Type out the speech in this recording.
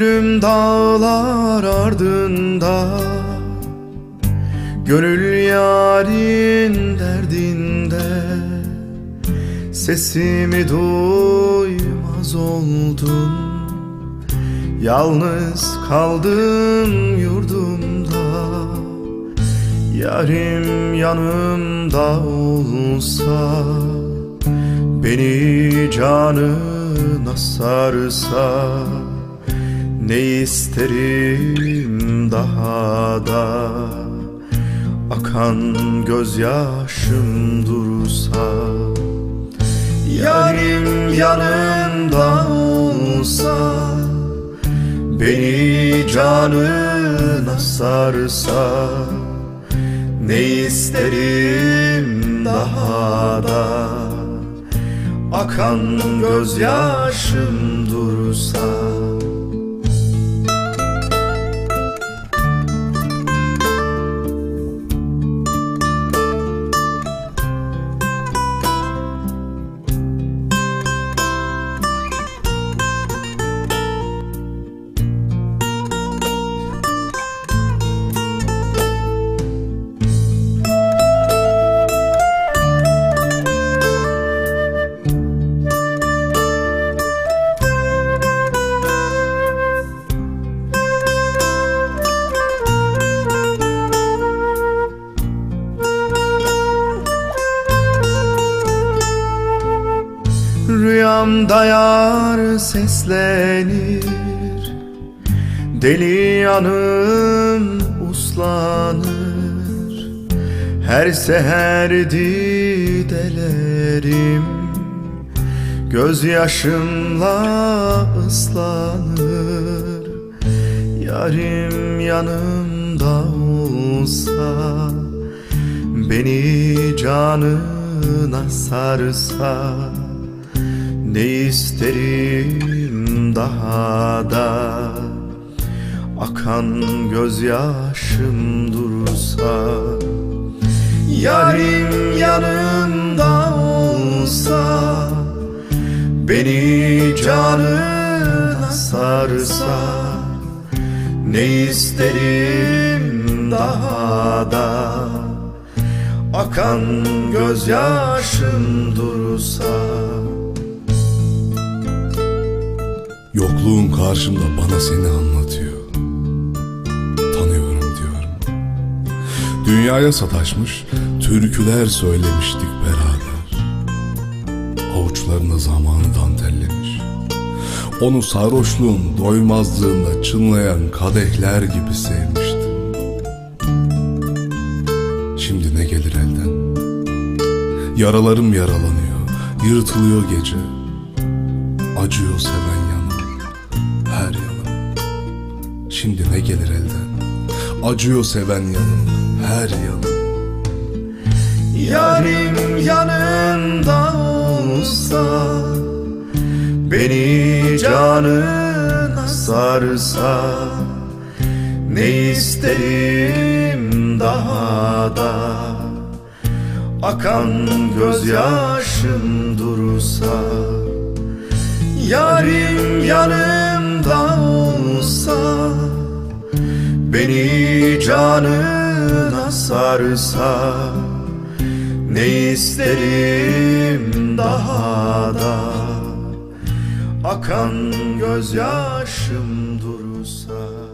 yıllar ardında Gönül yarin derdinde. Sesimi duymaz oldun Yalnız kaldım yurdumda. Yarim yanımda olsa Beni canına sarsa Ne isterim daha da? Akan gözyaşım dursa Yarim yanımda olsa Beni canına sarsa Ne isterim daha da? Akan gözyaşım dursa Rüyamda yar seslenir. Deli yanım uslanır. Her seher didelerim Gözyaşımla ıslanır. Yarim yanımda olsa Beni canına sarsa ne isterim daha da? Akan gözyaşım dursa Yarim yanımda olsa Beni canına sarsa Ne isterim daha da? Akan gözyaşım dursa Yokluğun karşımda bana seni anlatıyor. Tanıyorum diyorum. Dünyaya sataşmış türküler söylemiştik beraber. Avuçlarına zamanı dantellemiş. Onu sarhoşluğun doymazlığında çınlayan kadehler gibi sevmiştim. Şimdi ne gelir elden? Yaralarım yaralanıyor, yırtılıyor gece. Acıyor seven her yanım. Şimdi ne gelir elden? Acıyor seven yanım, her yanım. Yarim yanımda olsa Beni canına sarsa Ne isterim daha da Akan gözyaşım dursa Yarim yanımda olsa Beni canına sarsa Ne isterim daha da? Akan gözyaşım dursa